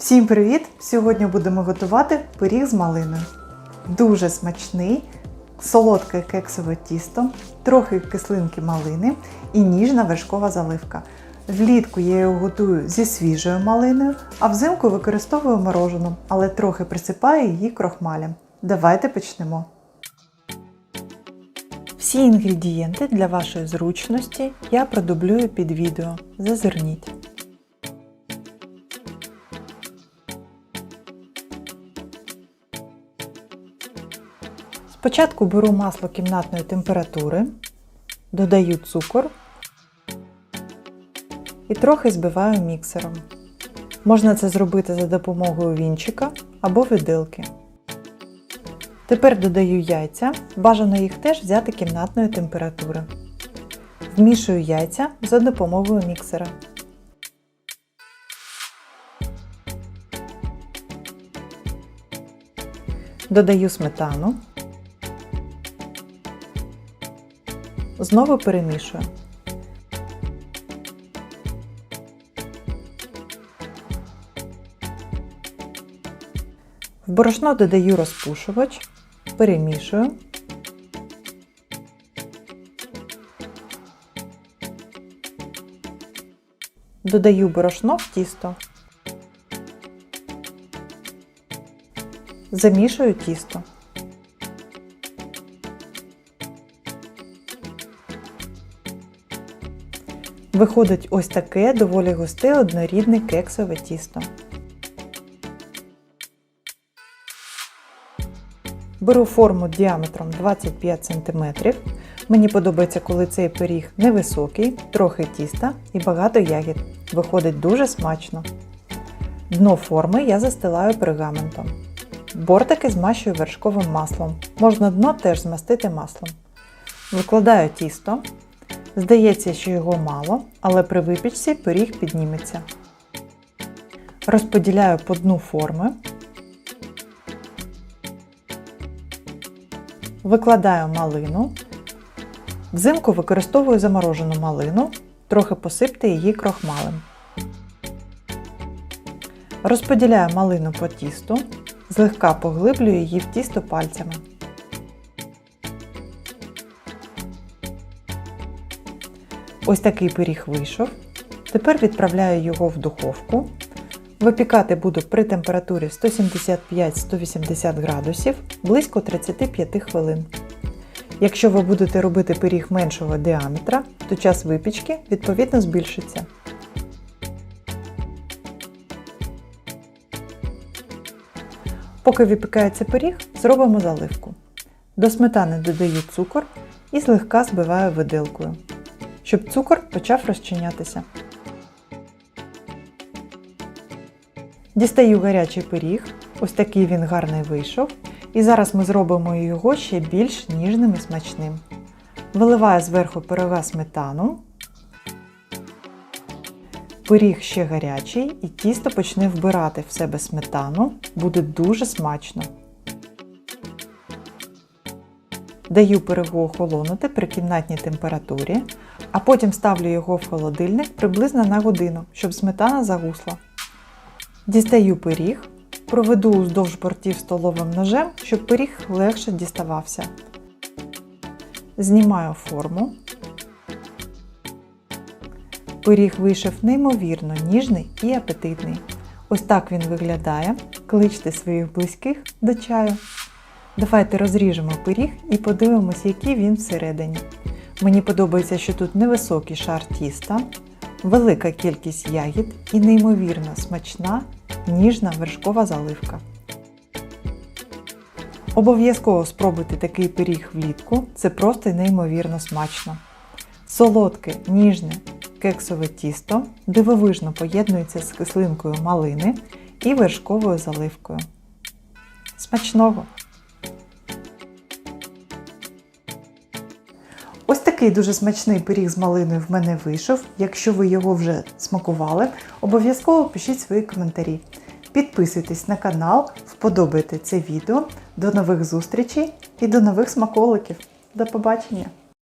Всім привіт! Сьогодні будемо готувати пиріг з малиною. Дуже смачний, солодке кексове тісто, трохи кислинки малини і ніжна вершкова заливка. Влітку я його готую зі свіжою малиною, а взимку використовую морожену, але трохи присипаю її крохмалем. Давайте почнемо. Всі інгредієнти для вашої зручності я продублюю під відео. Зазирніть. Спочатку беру масло кімнатної температури, додаю цукор і трохи збиваю міксером. Можна це зробити за допомогою вінчика або виделки. Тепер додаю яйця, бажано їх теж взяти кімнатної температури. Вмішую яйця за допомогою міксера. Додаю сметану. Знову перемішую. В борошно додаю розпушувач, перемішую. Додаю борошно в тісто. Замішую тісто. Виходить ось таке доволі густе однорідне кексове тісто. Беру форму діаметром 25 см. Мені подобається, коли цей пиріг невисокий, трохи тіста і багато ягід. Виходить дуже смачно. Дно форми я застилаю пергаментом. Бортики змащую вершковим маслом. Можна дно теж змастити маслом. Викладаю тісто. Здається, що його мало, але при випічці пиріг підніметься. Розподіляю по дну форми. Викладаю малину. Взимку використовую заморожену малину, трохи посипте її крохмалем. Розподіляю малину по тісту, злегка поглиблюю її в тісто пальцями. Ось такий пиріг вийшов. Тепер відправляю його в духовку. Випікати буду при температурі 175-180 градусів близько 35 хвилин. Якщо ви будете робити пиріг меншого діаметра, то час випічки відповідно збільшиться. Поки випікається пиріг, зробимо заливку. До сметани додаю цукор і злегка збиваю виделкою, щоб цукор почав розчинятися. Дістаю гарячий пиріг, ось такий він гарний вийшов. І зараз ми зробимо його ще більш ніжним і смачним. Виливаю зверху пирога сметану. Пиріг ще гарячий і тісто почне вбирати в себе сметану, буде дуже смачно. Даю пирогу охолонути при кімнатній температурі, а потім ставлю його в холодильник приблизно на годину, щоб сметана загусла. Дістаю пиріг, проведу уздовж бортів столовим ножем, щоб пиріг легше діставався. Знімаю форму. Пиріг вийшов неймовірно ніжний і апетитний. Ось так він виглядає. Кличте своїх близьких до чаю. Давайте розріжемо пиріг і подивимось, який він всередині. Мені подобається, що тут невисокий шар тіста, велика кількість ягід і неймовірно смачна ніжна вершкова заливка. Обов'язково спробуйте такий пиріг влітку, це просто неймовірно смачно. Солодке, ніжне кексове тісто дивовижно поєднується з кислинкою малини і вершковою заливкою. Смачного! Такий дуже смачний пиріг з малиною в мене вийшов. Якщо ви його вже смакували, обов'язково пишіть свої коментарі. Підписуйтесь на канал, вподобайте це відео. До нових зустрічей і до нових смаколиків. До побачення!